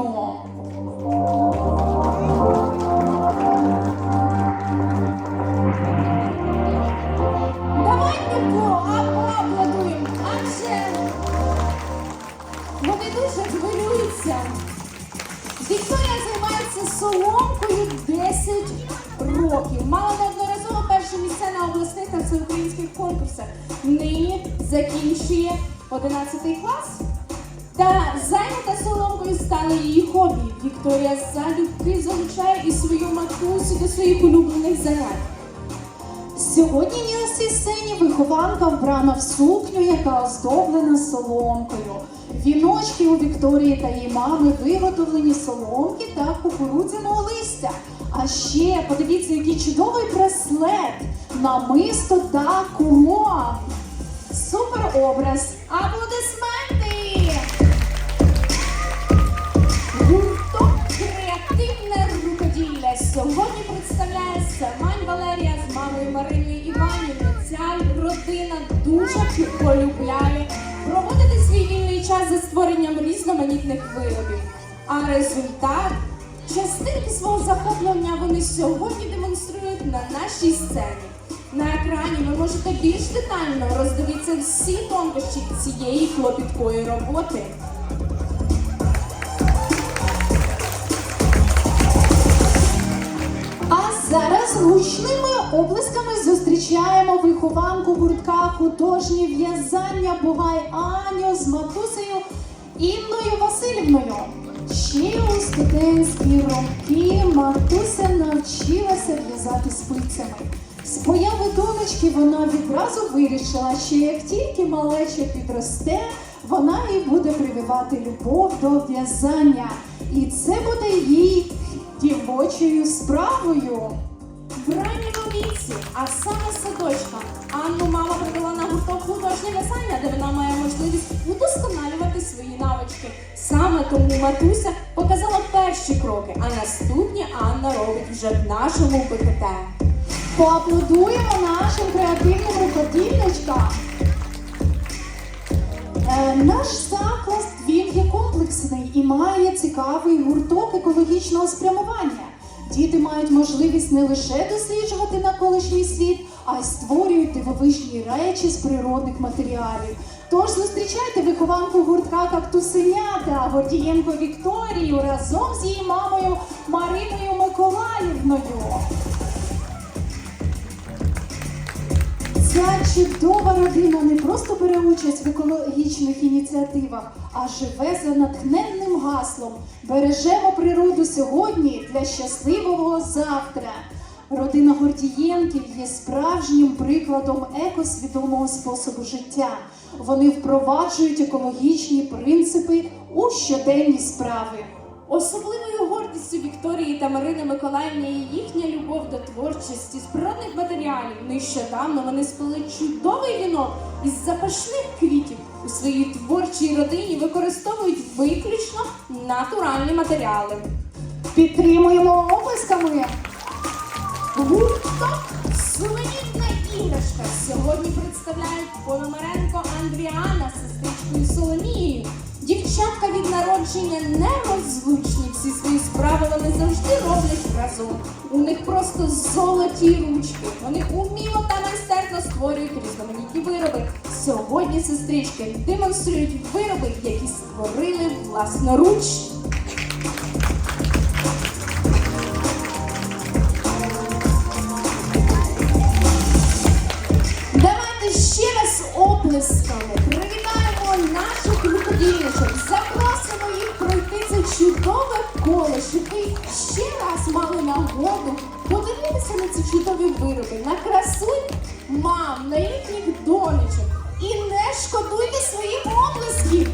Ірину. Давайте поаплодуємо, адже вони дуже хвилюються. Вікторія займається соломкою 10 років. Мала неодноразово перше місце на обласних та всеукраїнських конкурсах. Нині закінчує 11 клас. Та зайнята соломкою стало її хобі. Вікторія залюбки залучає і свою матусю до своїх улюблених занять. Сьогодні на цій вихованка вбрана в сукню, яка оздоблена соломкою. Віночки у Вікторії та її мами виготовлені соломки та кукурудзяного листя. А ще подивіться, який чудовий браслет, намисто та кулон. Супер образ! Аплодисменти! Родина дуже полюбляє проводити свій вільний час за створенням різноманітних виробів. А результат частинки свого захоплення вони сьогодні демонструють на нашій сцені. На екрані ви можете більш детально роздивитися всі тонкощі цієї клопіткої роботи. Зараз гучними облисками зустрічаємо вихованку гуртка художнє в'язання Бугай Аню з матусею Інною Васильівною. Ще у студентські роки матуся навчилася в'язати спицями. З появи донечки вона відразу вирішила, що як тільки малеча підросте, вона і буде прививати любов до в'язання. І це буде їй дівочою справою. А саме садочка, Анну мама привела на гурток художнє в'язання, де вона має можливість удосконалювати свої навички. Саме тому матуся показала перші кроки, а наступні Анна робить вже в нашому ПКТ. Поаплодуємо нашим креативним рукодільничкам. Е, Наш заклад він є комплексний і має цікавий гурток екологічного спрямування. Діти мають можливість не лише досліджувати навколишній світ, а й створюють дивовижні речі з природних матеріалів. Тож зустрічайте вихованку гуртка Кактусенята Гордієнко Вікторію разом з її мамою Мариною Миколаївною. Ця чудова родина не просто бере участь в екологічних ініціативах, а живе за натхненним гаслом. Бережемо природу сьогодні для щасливого завтра. Родина Гордієнків є справжнім прикладом екосвідомого способу життя. Вони впроваджують екологічні принципи у щоденні справи. Особливою гордістю Вікторії та Марини Миколаївни є їхня любов до творчості з природних матеріалів. Нещодавно вони сплели чудовий вінок із запашних квітів. У своїй творчій родині використовують виключно натуральні матеріали. Підтримуємо оплесками! Гурток Сувенірна іграшка сьогодні представляють Пономаренко Андріана з сестричкою Соломією. Дівчатка від народження нерозлучні. Всі свої справи вони завжди роблять разом. У них просто золоті ручки. Вони уміло та майстерно створюють різноманітні вироби. Сьогодні сестрички демонструють вироби, які створили власноруч. Мали нагоду подивитися на ці чудові вироби, на красу мам, на їхніх донечок. І не шкодуйте своїх оплесків.